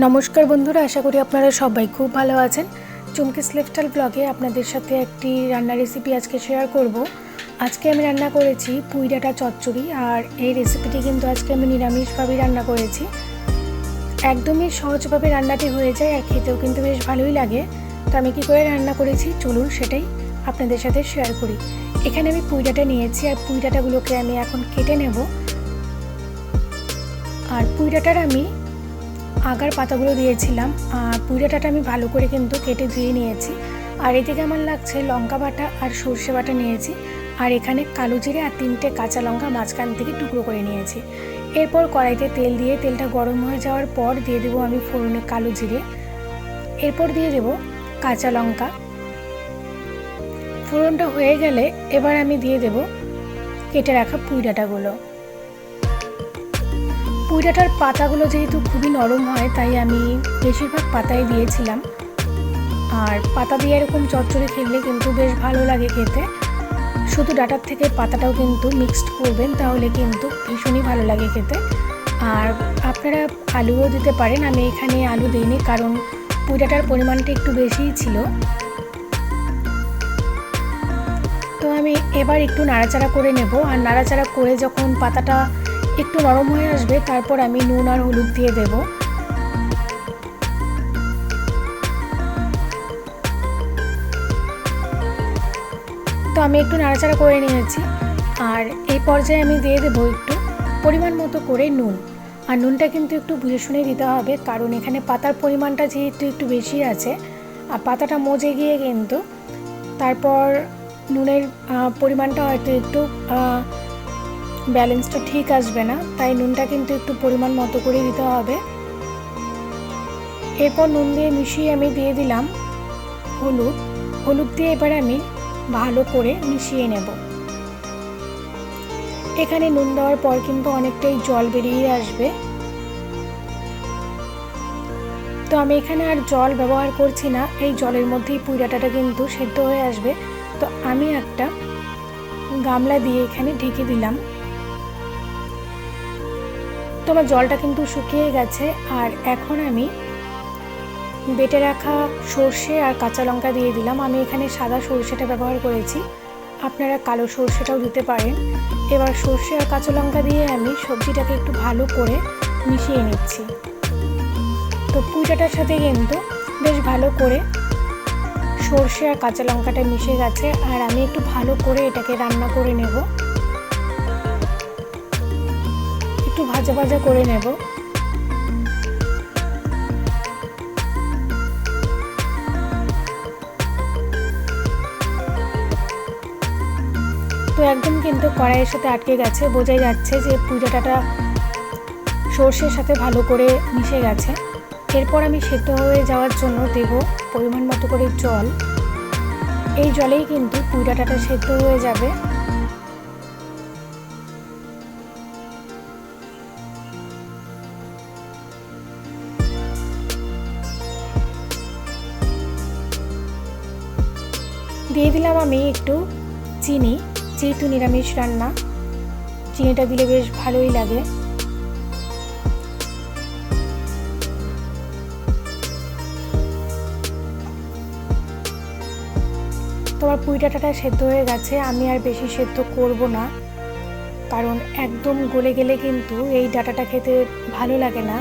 নমস্কার বন্ধুরা, আশা করি আপনারা সবাই খুব ভালো আছেন। চুমকিস লাইফস্টাইল ব্লগে আপনাদের সাথে একটি রান্নার রেসিপি আজকে শেয়ার করব। আজকে আমি রান্না করেছি পুঁই ডাঁটা চচ্চড়ি, আর এই রেসিপিটি কিন্তু আজকে আমি নিরামিষভাবেই রান্না করেছি। একদমই সহজভাবে রান্নাটি হয়ে যায়, আর খেতেও কিন্তু বেশ ভালোই লাগে। তো আমি কী করে রান্না করেছি? চলুন সেটাই আপনাদের সাথে শেয়ার করি। এখানে আমি পুঁই ডাঁটা নিয়েছি, আর পুঁই ডাঁটাগুলোকে আমি এখন কেটে নেব। আর পুঁই ডাঁটার আমি আগার পাতাগুলো দিয়েছিলাম, আর পুইডাটাটা আমি ভালো করে কিন্তু কেটে ধুয়ে নিয়েছি। আর এদিকে আমার লাগছে লঙ্কা বাটা আর সর্ষে বাটা নিয়েছি। আর এখানে কালো জিরে আর তিনটে কাঁচা লঙ্কা মাঝখান থেকে টুকরো করে নিয়েছি। এরপর কড়াইতে তেল দিয়ে তেলটা গরম হয়ে যাওয়ার পর দিয়ে দেবো আমি ফোড়নে কালো জিরে। এরপর দিয়ে দেব কাঁচা লঙ্কা। ফোড়নটা হয়ে গেলে এবার আমি দিয়ে দেব কেটে রাখা পুঁই পুঁইডাটার পাতাগুলো যেহেতু খুবই নরম হয়, তাই আমি বেশিরভাগ পাতাই দিয়েছিলাম। আর পাতা দিয়ে এরকম চচ্চড়ি খেললে কিন্তু বেশ ভালো লাগে খেতে। শুধু ডাটার থেকে পাতাটাও কিন্তু মিক্সড করবেন, তাহলে কিন্তু ভীষণই ভালো লাগে খেতে। আর আপনারা আলুও দিতে পারেন, আমি এখানে আলু দিইনি, কারণ পুঁইডাটার পরিমাণটা একটু বেশিই ছিল। তো আমি এবার একটু নাড়াচাড়া করে নেব। আর নাড়াচাড়া করে যখন পাতাটা একটু নরম হয়ে আসবে, তারপর আমি নুন আর হলুদ দিয়ে দেব। তো আমি একটু নাড়াচাড়া করে নিয়েছি, আর এই পর্যায়ে আমি দিয়ে দেবো একটু পরিমাণ মতো করে নুন। আর নুনটা কিন্তু একটু বুঝে শুনে দিতে হবে, কারণ এখানে পাতার পরিমাণটা যেহেতু একটু বেশি আছে, আর পাতাটা মজে গিয়ে কিন্তু তারপর নুনের পরিমাণটা হয়তো একটু ব্যালেন্সটা ঠিক আসবে না, তাই নুনটা কিন্তু একটু পরিমাণ মতো করে দিতে হবে। এরপর নুন দিয়ে মিশিয়ে আমি দিয়ে দিলাম হলুদ। হলুদ দিয়ে এবার আমি ভালো করে মিশিয়ে নেব। এখানে নুন দেওয়ার পর কিন্তু অনেকটাই জল বেরিয়ে আসবে। তো আমি এখানে আর জল ব্যবহার করছি না, এই জলের মধ্যেই পুইডাটাটা কিন্তু সেদ্ধ হয়ে আসবে। তো আমি একটা গামলা দিয়ে এখানে ঢেকে দিলাম। তো আমার জলটা কিন্তু শুকিয়ে গেছে, আর এখন আমি বেটে রাখা সর্ষে আর কাঁচা লঙ্কা দিয়ে দিলাম। আমি এখানে সাদা সর্ষেটা ব্যবহার করেছি। আপনারা কালো সর্ষেটাও দিতে পারেন। এবার সর্ষে আর কাঁচা লঙ্কা দিয়ে আমি সবজিটাকে একটু ভালো করে মিশিয়ে নিচ্ছি। তো পুজোটার সাথে কিন্তু বেশ ভালো করে সর্ষে আর কাঁচা লঙ্কাটা মিশে গেছে, আর আমি একটু ভালো করে এটাকে রান্না করে নেব। একটু ভাজা ভাজা করে নেব। তো একদম কিন্তু কড়াইয়ের সাথে আটকে গেছে, বোঝাই যাচ্ছে যে পুজোটাটা সর্ষের সাথে ভালো করে মিশে গেছে। এরপর আমি সেদ্ধ হয়ে যাওয়ার জন্য দেব পরিমাণ মতো করে জল। এই জলেই কিন্তু পুইডাটাটা সেদ্ধ হয়ে যাবে। দিয়ে দিলাম আমি একটু চিনি, যেহেতু নিরামিষ রান্না। চিনিটা দিলে বেশ ভালোই লাগে। তোমার পুঁইটাটা সেদ্ধ হয়ে গেছে, আমি আর বেশি সেদ্ধ করব না। কারণ একদম গলে গেলে কিন্তু এই ডাটাটা খেতে ভালো লাগে না।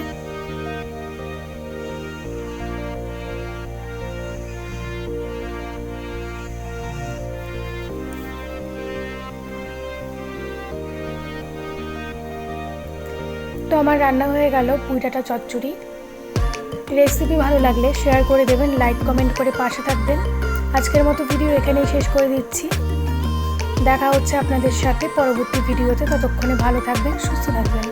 তো আমার রান্না হয়ে গেল পুইটাটা চচ্চড়ি। রেসিপি ভালো লাগলে শেয়ার করে দেবেন লাইক কমেন্ট করে পাশে থাকবেন। আজকের মতো ভিডিও এখানেই শেষ করে দিচ্ছি। দেখা হচ্ছে আপনাদের সাথে পরবর্তী ভিডিওতে ততক্ষণে ভালো থাকবেন, সুস্থ থাকবেন।